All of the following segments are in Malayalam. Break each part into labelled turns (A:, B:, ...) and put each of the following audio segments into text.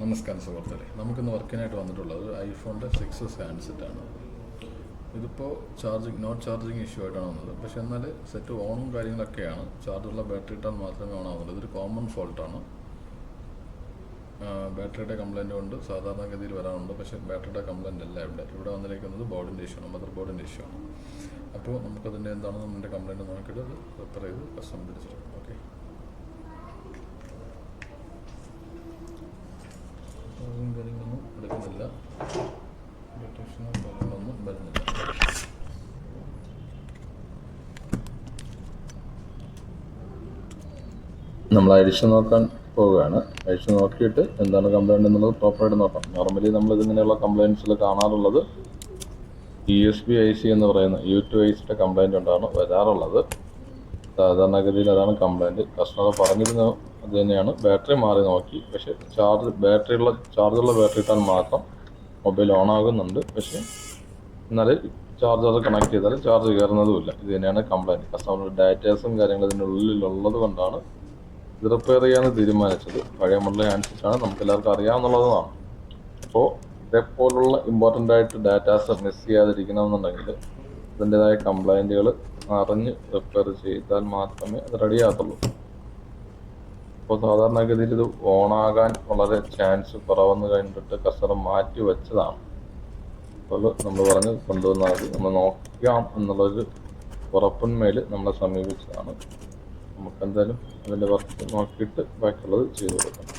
A: നമസ്കാരം സുഹൃത്തുക്കളെ. നമുക്കിന്ന് വർക്കിനായിട്ട് വന്നിട്ടുള്ളത് ഐഫോണിന്റെ സിക്സ് ആണ്. ഇതിപ്പോൾ ചാർജിങ് നോട്ട് ചാർജിങ് ഇഷ്യൂ ആയിട്ടാണ് വന്നത്. പക്ഷേ എന്നാൽ സെറ്റ് ഓണും കാര്യങ്ങളൊക്കെയാണ്. ചാർജുള്ള ബാറ്ററി ഇട്ടാൽ മാത്രമേ ഓൺ ആവുന്നുള്ളൂ. ഇതൊരു കോമൺ ഫോൾട്ടാണ് ബാറ്ററിയുടെ കംപ്ലൈന്റ് കൊണ്ട് സാധാരണഗതിയിൽ വരാറുണ്ട്. പക്ഷേ ബാറ്ററിയുടെ കംപ്ലൈന്റ് അല്ല ഇവിടെ. ഇവിടെ വന്നിരിക്കുന്നത് ബോർഡിന്റെ ഇഷ്യൂ ആണ് മദർ ബോർഡിന്റെ ഇഷ്യൂ ആണ്. അപ്പോൾ നമുക്കതിന്റെ എന്താണ് നമ്മുടെ കംപ്ലൈന്റ് നോക്കിയിട്ട് അത് റിപ്പയർ ചെയ്ത് കസ്റ്റമർ തിരിച്ചിട്ട് ഓക്കെ അതും കാര്യങ്ങളൊന്നും എടുക്കുന്നില്ല. ഡിറ്റക്ഷനും കാര്യങ്ങളൊന്നും വരുന്നില്ല.
B: നമ്മൾ അഴിച്ചു നോക്കാൻ പോവുകയാണ്. അഴിച്ചു നോക്കിയിട്ട് എന്താണ് കംപ്ലൈന്റ് എന്നുള്ളത് പ്രോപ്പറായിട്ട് നോക്കാം. നോർമലി നമ്മൾ ഇതിങ്ങനെയുള്ള കംപ്ലയിൻസിൽ കാണാറുള്ളത് E S B I C എന്ന് പറയുന്ന യു ടു ഐ സിയുടെ കംപ്ലൈന്റ് കൊണ്ടാണ് വരാറുള്ളത്. സാധാരണഗതിയിൽ അതാണ് കംപ്ലൈന്റ് കസ്റ്റമർ പറഞ്ഞിരുന്ന അത് തന്നെയാണ്. ബാറ്ററി മാറി നോക്കി. പക്ഷേ ചാർജ് ബാറ്ററിയുള്ള ചാർജുള്ള ബാറ്ററി ഇട്ടാൽ മാത്രം മൊബൈൽ ഓൺ ആകുന്നുണ്ട്. പക്ഷേ എന്നാൽ ചാർജർ കണക്ട് ചെയ്താൽ ചാർജ് കയറുന്നതുമില്ല ഇത് തന്നെയാണ് കംപ്ലൈന്റ് കസ്റ്റമറുടെ ഡാറ്റാസും കാര്യങ്ങളും ഇതിന്റെ ഉള്ളിലുള്ളത് കൊണ്ടാണ് ഇത് റിപ്പയർ ചെയ്യാമെന്ന് തീരുമാനിച്ചത്. പഴയ മോഡൽ അനുസരിച്ചാണ് നമുക്ക് എല്ലാവർക്കും അറിയാവുന്നതാണ് അപ്പോൾ ഇതേപോലുള്ള ഇമ്പോർട്ടന്റ് ആയിട്ട് ഡാറ്റാസ് മിസ് ചെയ്യാതിരിക്കണമെന്നുണ്ടെങ്കിൽ അതിന്റെതായ കംപ്ലൈന്റുകൾ അറിഞ്ഞ് റിപ്പയർ ചെയ്താൽ മാത്രമേ അത് റെഡി അപ്പോൾ സാധാരണഗതിയിൽ ഇത് ഓണാകാൻ വളരെ ചാൻസ് കുറവെന്ന് കണ്ടിട്ട് കസ്റ്റമർ മാറ്റി വെച്ചതാണ്. അപ്പോൾ നമ്മൾ പറഞ്ഞ് കൊണ്ടുവന്നാൽ നമ്മൾ നോക്കാം എന്നുള്ളൊരു ഉറപ്പിന്മേൽ നമ്മളെ സമീപിച്ചതാണ്. നമുക്കെന്തായാലും അതിന്റെ വർക്ക് നോക്കിയിട്ട് ബാക്കിയുള്ളത് ചെയ്തു കൊടുക്കാം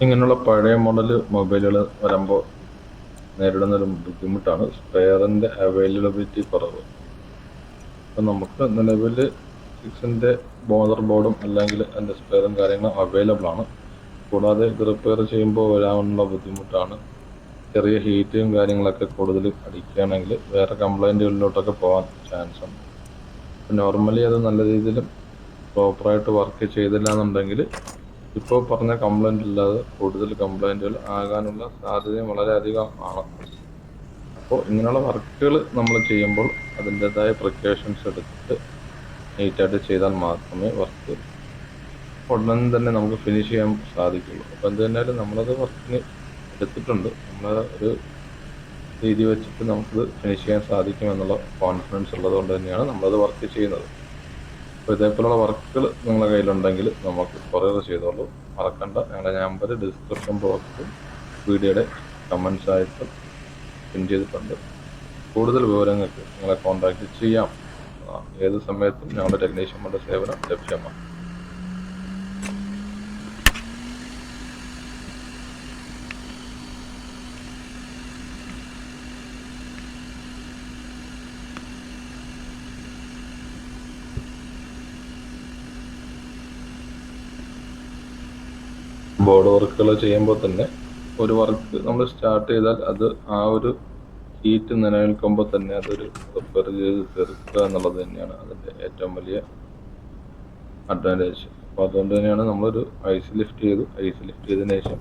B: ഇങ്ങനെയുള്ള പഴയ മോഡൽ മൊബൈലുകൾ വരുമ്പോൾ നേരിടുന്ന ഒരു ബുദ്ധിമുട്ടാണ്. സ്പെയറിന്റെ അവൈലബിലിറ്റി കുറവ്. അപ്പം നമുക്ക് നിലവിൽ സിക്സിന്റെ ബോദർ ബോർഡും അല്ലെങ്കിൽ അതിന്റെ സ്പെയറും കാര്യങ്ങളും അവൈലബിൾ ആണ്. കൂടാതെ ഇത് റിപ്പയർ ചെയ്യുമ്പോൾ വരാനുള്ള ബുദ്ധിമുട്ടാണ്. ചെറിയ ഹീറ്റും കാര്യങ്ങളൊക്കെ കൂടുതൽ അടിക്കുകയാണെങ്കിൽ വേറെ കംപ്ലൈന്റുകളിലോട്ടൊക്കെ പോകാൻ ചാൻസ് ഉണ്ട്. നോർമലി അത് നല്ല രീതിയിൽ പ്രോപ്പറായിട്ട് വർക്ക് ചെയ്തില്ല എന്നുണ്ടെങ്കിൽ ഇപ്പോൾ പറഞ്ഞ കംപ്ലൈന്റ് ഇല്ലാതെ കൂടുതൽ കംപ്ലൈന്റുകൾ ആകാനുള്ള സാധ്യതയും വളരെയധികം ആണ്. അപ്പോൾ ഇങ്ങനെയുള്ള വർക്കുകൾ നമ്മൾ ചെയ്യുമ്പോൾ അതിന്റെതായ പ്രിക്കോഷൻസ് എടുത്തിട്ട് നീറ്റായിട്ട് ചെയ്താൽ മാത്രമേ വർക്ക് ഉടനെ തന്നെ നമുക്ക് ഫിനിഷ് ചെയ്യാൻ സാധിക്കുള്ളൂ. അപ്പോൾ എന്തുതന്നെയാലും നമ്മളത് വർക്കിന് എടുത്തിട്ടുണ്ട്. നമ്മൾ ഒരു രീതി വെച്ചിട്ട് നമുക്കത് ഫിനിഷ് ചെയ്യാൻ സാധിക്കുമെന്നുള്ള കോൺഫിഡൻസ് ഉള്ളത് കൊണ്ട് തന്നെയാണ് നമ്മളത് വർക്ക് ചെയ്യുന്നത്. അപ്പോൾ ഇതേപോലുള്ള വർക്കുകൾ നിങ്ങളുടെ കയ്യിലുണ്ടെങ്കിൽ നമുക്ക് കൊറിയർ ചെയ്തോളൂ. മറക്കണ്ട. ഞങ്ങളുടെ നമ്പർ ഡിസ്ക്രിപ്ഷൻ ബോക്സിൽ വീഡിയോയുടെ കമൻസ് ആയിട്ട് പിൻ ചെയ്തിട്ടുണ്ട്. കൂടുതൽ വിവരങ്ങൾക്ക് നിങ്ങളെ കോൺടാക്റ്റ് ചെയ്യാം. ഏത് സമയത്തും ഞങ്ങളുടെ ടെക്നീഷ്യന്മാരുടെ സേവനം ലഭ്യമാണ്. ബോർഡ് വർക്കുകൾ ചെയ്യുമ്പോൾ തന്നെ ഒരു വർക്ക് നമ്മൾ സ്റ്റാർട്ട് ചെയ്താൽ അത് ആ ഒരു ഹീറ്റ് നിലനിൽക്കുമ്പോൾ തന്നെ അതൊരു റിപ്പയർ ചെയ്ത് തീർക്കുക എന്നുള്ളത് തന്നെയാണ് അതിന്റെ ഏറ്റവും വലിയ അഡ്വാന്റേജ് അപ്പോൾ അതുകൊണ്ട് തന്നെയാണ് നമ്മളൊരു ഐസ് ലിഫ്റ്റ് ചെയ്തു. ഐസ് ലിഫ്റ്റ് ചെയ്തതിന് ശേഷം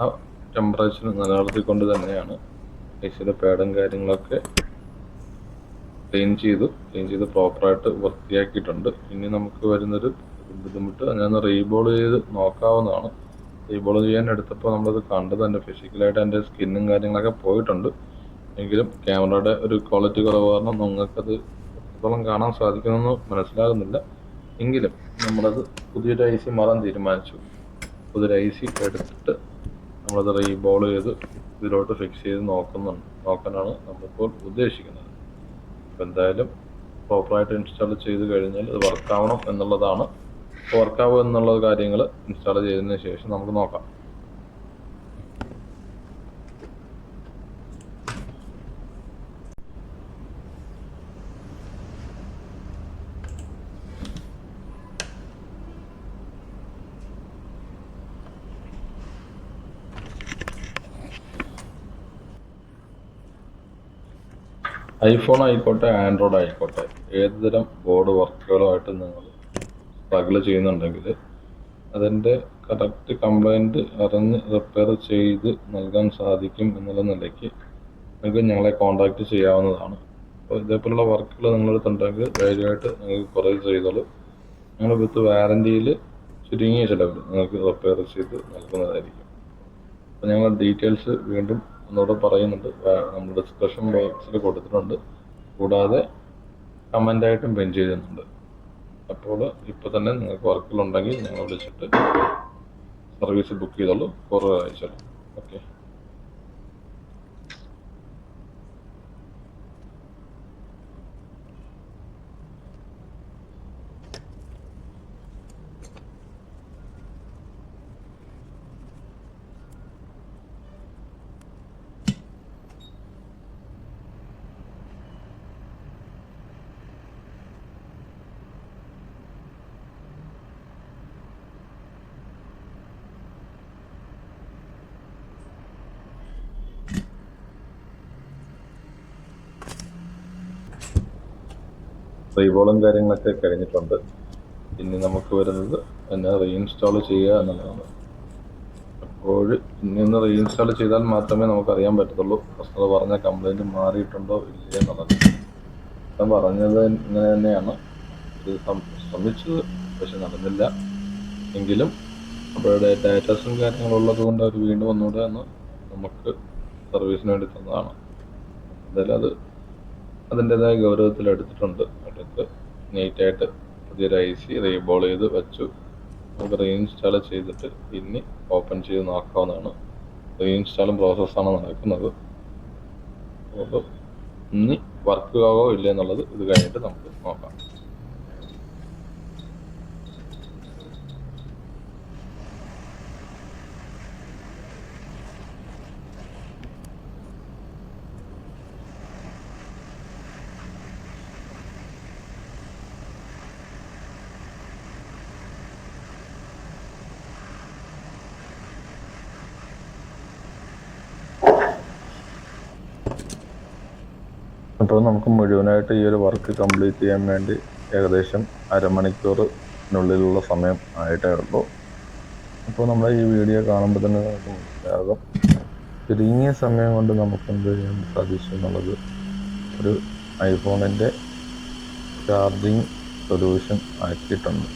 B: ആ ടെമ്പറേച്ചർ നിലനിർത്തിക്കൊണ്ട് തന്നെയാണ് ഐസിന്റെ പാഡും കാര്യങ്ങളൊക്കെ ക്ലീൻ ചെയ്തു. ക്ലീൻ ചെയ്ത് പ്രോപ്പറായിട്ട് വൃത്തിയാക്കിയിട്ടുണ്ട്. ഇനി നമുക്ക് വരുന്നൊരു ബുദ്ധിമുട്ട് ഞാൻ റീബോൾ ചെയ്ത് നോക്കാവുന്നതാണ്. റീബോൾ ചെയ്യാൻ എടുത്തപ്പോൾ നമ്മളത് കണ്ടു തന്നെ ഫിസിക്കലായിട്ട് എന്റെ സ്കിന്നും കാര്യങ്ങളൊക്കെ പോയിട്ടുണ്ട്. എങ്കിലും ക്യാമറയുടെ ഒരു ക്വാളിറ്റി കുറവ് കാരണം നിങ്ങൾക്കത് എത്രത്തോളം കാണാൻ സാധിക്കുമെന്ന് മനസ്സിലാകുന്നില്ല. എങ്കിലും നമ്മളത് പുതിയൊരു ഐ സി മാറാൻ തീരുമാനിച്ചു. പുതിയൊരു ഐ സി എടുത്തിട്ട് നമ്മളത് റീബോൾ ചെയ്ത് ഇതിലോട്ട് ഫിക്സ് ചെയ്ത് നോക്കുന്നുണ്ട്. നോക്കാനാണ് നമ്മളിപ്പോൾ ഉദ്ദേശിക്കുന്നത്. അപ്പോൾ എന്തായാലും പ്രോപ്പറായിട്ട് ഇൻസ്റ്റാൾ ചെയ്ത് കഴിഞ്ഞാൽ ഇത് വർക്കാവണം എന്നുള്ളതാണ് വർക്കാവും എന്നുള്ള കാര്യങ്ങൾ ഇൻസ്റ്റാൾ ചെയ്തതിന് ശേഷം നമുക്ക് നോക്കാം. ഐഫോൺ ആയിക്കോട്ടെ ആൻഡ്രോയിഡ് ആയിക്കോട്ടെ ഏതുതരം ബോർഡ് വർക്കുകളുമായിട്ട് നിങ്ങൾ സ്ട്രഗിൾ ചെയ്യുന്നുണ്ടെങ്കിൽ അതിന്റെ കറക്റ്റ് കംപ്ലൈന്റ് അറിഞ്ഞ് റിപ്പയർ ചെയ്ത് നൽകാൻ സാധിക്കും എന്നുള്ള നിലയ്ക്ക് നിങ്ങൾക്ക് ഞങ്ങളെ കോൺടാക്റ്റ് ചെയ്യാവുന്നതാണ്. അപ്പോൾ ഇതേപോലുള്ള വർക്കുകൾ നിങ്ങളെടുത്തുണ്ടെങ്കിൽ ധൈര്യമായിട്ട് നിങ്ങൾക്ക് കുറേ ചെയ്തോളൂ. ഞങ്ങൾ വിത്ത് വാറന്റിയിൽ ചുരുങ്ങിയ ചിലവിൽ നിങ്ങൾക്ക് റിപ്പയർ ചെയ്ത് നൽകുന്നതായിരിക്കും. അപ്പോൾ ഞങ്ങൾ ഡീറ്റെയിൽസ് വീണ്ടും ഒന്നുകൂടെ പറയുന്നുണ്ട്. നമ്മുടെ ഡിസ്കഷൻ ബോക്സിൽ കൊടുത്തിട്ടുണ്ട്. കൂടാതെ കമന്റായിട്ടും പെൻ ചെയ്യുന്നുണ്ട് അപ്പോൾ ഇപ്പോൾ തന്നെ നിങ്ങൾക്ക് വർക്കിലുണ്ടെങ്കിൽ ഞങ്ങൾ വിളിച്ചിട്ട് സർവീസ് ബുക്ക് ചെയ്തോളൂ. കുറേ അയച്ചോളൂ. ഓക്കെ റീബോളും കാര്യങ്ങളൊക്കെ കഴിഞ്ഞിട്ടുണ്ട്. ഇനി നമുക്ക് വരുന്നത് എന്നെ റീഇൻസ്റ്റാൾ ചെയ്യുക എന്നുള്ളതാണ്. അപ്പോൾ ഇനി ഒന്ന് റീഇൻസ്റ്റാൾ ചെയ്താൽ മാത്രമേ നമുക്ക് അറിയാൻ പറ്റത്തുള്ളൂ. കസ്റ്റമർ പറഞ്ഞ കംപ്ലൈന്റ് മാറിയിട്ടുണ്ടോ ഇല്ലേ എന്നുള്ളത്. ഞാൻ പറഞ്ഞത് ഇങ്ങനെ തന്നെയാണ്. ഇത് ശ്രമിച്ചത് പക്ഷെ നടന്നില്ല. എങ്കിലും അപ്പോൾ ഡാറ്റാസും കാര്യങ്ങളും ഉള്ളത് കൊണ്ട് അവർ വീണ്ടും ഒന്നുകൂടെ എന്ന് നമുക്ക് സർവീസിന് വേണ്ടി തന്നതാണ്. എന്തായാലും അത് അതിന്റെതായ ഗൗരവത്തിൽ എടുത്തിട്ടുണ്ട്. എടുത്ത് നീറ്റായിട്ട് പുതിയൊരു ഐ സി റീബോൾ ചെയ്ത് വെച്ചു. നമുക്ക് റീഇൻസ്റ്റാൾ ചെയ്തിട്ട് ഇനി ഓപ്പൺ ചെയ്ത് നോക്കാവുന്നതാണ്. റീഇൻസ്റ്റാളും പ്രോസസ്സാണ് നടക്കുന്നത്. അതുകൊണ്ട് ഇനി വർക്ക് ആവോ ഇല്ല എന്നുള്ളത് ഇത് കഴിഞ്ഞിട്ട് നമുക്ക് നോക്കാം. അപ്പോൾ നമുക്ക് മുഴുവനായിട്ട് ഈ ഒരു വർക്ക് കംപ്ലീറ്റ് ചെയ്യാൻ വേണ്ടി ഏകദേശം അരമണിക്കൂറിനുള്ളിലുള്ള സമയം ആയിട്ടേ ഉള്ളൂ. അപ്പോൾ നമ്മൾ ഈ വീഡിയോ കാണുമ്പോൾ തന്നെ നമുക്ക് മനസ്സിലാകും. ചുരുങ്ങിയ സമയം കൊണ്ട് നമുക്ക് എന്ത് ചെയ്യാൻ സാധിച്ചു എന്നുള്ളത് ഒരു ഐഫോണിന്റെ ചാർജിങ് സൊല്യൂഷൻ ആക്കിയിട്ടുണ്ട്.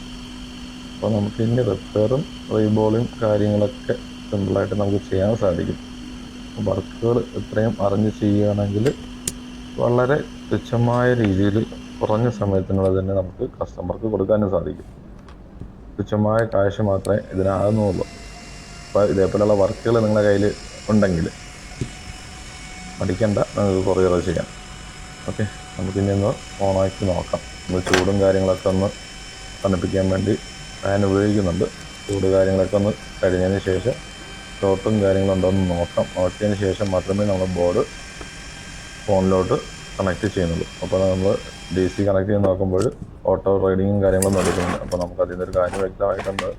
B: അപ്പോൾ നമുക്ക് ഇതിന്റെ റിപ്പയറും റീബോളും കാര്യങ്ങളൊക്കെ സിമ്പിളായിട്ട് നമുക്ക് ചെയ്യാൻ സാധിക്കും. വർക്കുകൾ ഇത്രയും അറിഞ്ഞ് ചെയ്യുകയാണെങ്കിൽ വളരെ തുച്ഛമായ രീതിയിൽ കുറഞ്ഞ സമയത്തിനുള്ളിൽ തന്നെ നമുക്ക് കസ്റ്റമർക്ക് കൊടുക്കാനും സാധിക്കും. തുച്ഛമായ കാശ് മാത്രമേ ഇതിനാകുന്നുള്ളൂ. അപ്പോൾ ഇതേപോലെയുള്ള വർക്കുകൾ നിങ്ങളുടെ കയ്യിൽ ഉണ്ടെങ്കിൽ മടിക്കണ്ട നിങ്ങൾക്ക് കുറേ ചെയ്യാം. ഓക്കെ നമുക്കിനി ഒന്ന് ഓണാക്കി നോക്കാം. നമ്മൾ ചൂടും കാര്യങ്ങളൊക്കെ ഒന്ന് തണുപ്പിക്കാൻ വേണ്ടി ഫാൻ ഉപയോഗിക്കുന്നുണ്ട്. ചൂട് കാര്യങ്ങളൊക്കെ ഒന്ന് കഴിഞ്ഞതിന് ശേഷം ഷോർട്ടും കാര്യങ്ങളുണ്ടോ എന്ന് നോക്കാം. നോക്കിയതിന് ശേഷം മാത്രമേ നമ്മൾ ബോർഡ് ഫോണിലോട്ട് കണക്ട് ചെയ്യുന്നുള്ളൂ. അപ്പോൾ നമ്മൾ ഡി സി കണക്ട് ചെയ്ത് നോക്കുമ്പോൾ ഓട്ടോ റൈഡിങ്ങും കാര്യങ്ങളും നടക്കുന്നുണ്ട് അപ്പോൾ നമുക്ക് അതിൽ നിന്നൊരു കാര്യം വ്യക്തമായിട്ടുണ്ട്.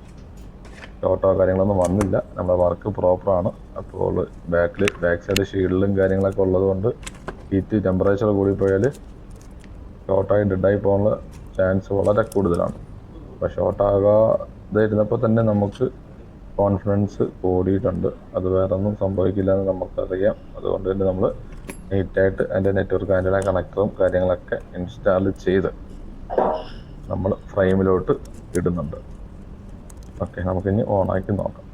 B: ഓട്ടോ കാര്യങ്ങളൊന്നും വന്നില്ല. നമ്മുടെ വർക്ക് പ്രോപ്പറാണ് അപ്പോൾ ബാക്കിൽ ബാക്ക് സൈഡ് ഷീൽഡിലും കാര്യങ്ങളൊക്കെ ഉള്ളതുകൊണ്ട് ഹീറ്റ് ടെമ്പറേച്ചർ കൂടിപ്പോയാൽ ഷോർട്ടായി ഡെഡായി പോകാനുള്ള ചാൻസ് വളരെ കൂടുതലാണ്. അപ്പോൾ ഷോർട്ടാകാതെ ഇരുന്നപ്പോൾ തന്നെ നമുക്ക് കോൺഫിഡൻസ് കൂടിയിട്ടുണ്ട്. അത് വേറെ ഒന്നും സംഭവിക്കില്ല എന്ന് നമുക്കറിയാം. അതുകൊണ്ട് തന്നെ നമ്മൾ നീറ്റായിട്ട് അതിന്റെ നെറ്റ്വർക്ക് ആൻഡ് കണക്ടറും കാര്യങ്ങളൊക്കെ ഇൻസ്റ്റാൾ ചെയ്ത് നമ്മൾ ഫ്രെയിമിലോട്ട് ഇടുന്നുണ്ട്. ഓക്കെ നമുക്കിനി ഓണാക്കി നോക്കാം.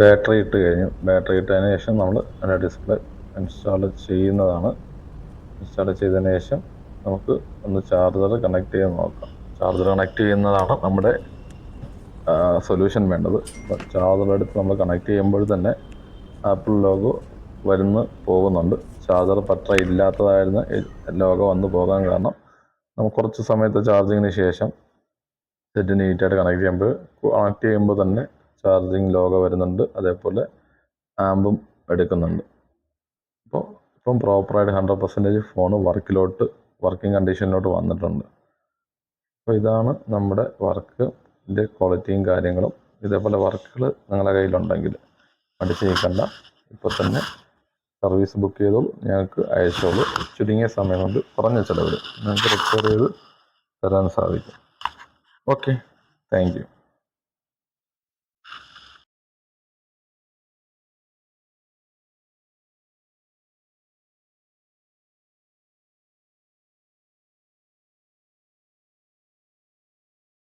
B: ബാറ്ററി ഇട്ട് കഴിഞ്ഞു. ബാറ്ററി ഇട്ടതിന് ശേഷം നമ്മൾ അതിന്റെ ഡിസ്പ്ലേ ഇൻസ്റ്റാൾ ചെയ്യുന്നതാണ്. ഇൻസ്റ്റാൾ ചെയ്തതിന് ശേഷം നമുക്ക് ഒന്ന് ചാർജർ കണക്ട് ചെയ്ത് നോക്കാം. ചാർജർ കണക്ട് ചെയ്യുന്നതാണ് നമ്മുടെ സൊല്യൂഷൻ വേണ്ടത്. ചാർജർ എടുത്ത് നമ്മൾ കണക്ട് ചെയ്യുമ്പോൾ തന്നെ ആപ്പിൾ ലോഗോ വരുന്ന് പോകുന്നുണ്ട്. ചാർജർ പറ്റ ഇല്ലാത്തതായിരുന്ന. ലോഗോ വന്ന് പോകാൻ കാരണം നമുക്ക് കുറച്ച് സമയത്തെ ചാർജിങ്ങിന് ശേഷം സെറ്റ് നീറ്റായിട്ട് കണക്ട് ചെയ്യുമ്പോൾ കണക്ട് ചെയ്യുമ്പോൾ തന്നെ ചാർജിങ് ലോഗോ വരുന്നുണ്ട്. അതേപോലെ ആമ്പും എടുക്കുന്നുണ്ട്. അപ്പോൾ ഇപ്പം പ്രോപ്പറായിട്ട് ഹൺഡ്രഡ് പെർസെന്റേജ് ഫോൺ വർക്കിലോട്ട് വർക്കിംഗ് കണ്ടീഷനിലോട്ട് വന്നിട്ടുണ്ട്. അപ്പോൾ ഇതാണ് നമ്മുടെ വർക്കിന്റെ ക്വാളിറ്റിയും കാര്യങ്ങളും. ഇതേപോലെ വർക്കുകൾ നിങ്ങളുടെ കയ്യിലുണ്ടെങ്കിൽ അടിച്ച് നീക്കണ്ട ഇപ്പോൾ തന്നെ സർവീസ് ബുക്ക് ചെയ്തോളൂ. ഞങ്ങൾക്ക് അയച്ചോളൂ. ചുരുങ്ങിയ സമയം കൊണ്ട് കുറഞ്ഞ ചിലവിൽ ഞങ്ങൾക്ക് റിപ്പയർ ചെയ്ത് തരാൻ സാധിക്കും. Okay thank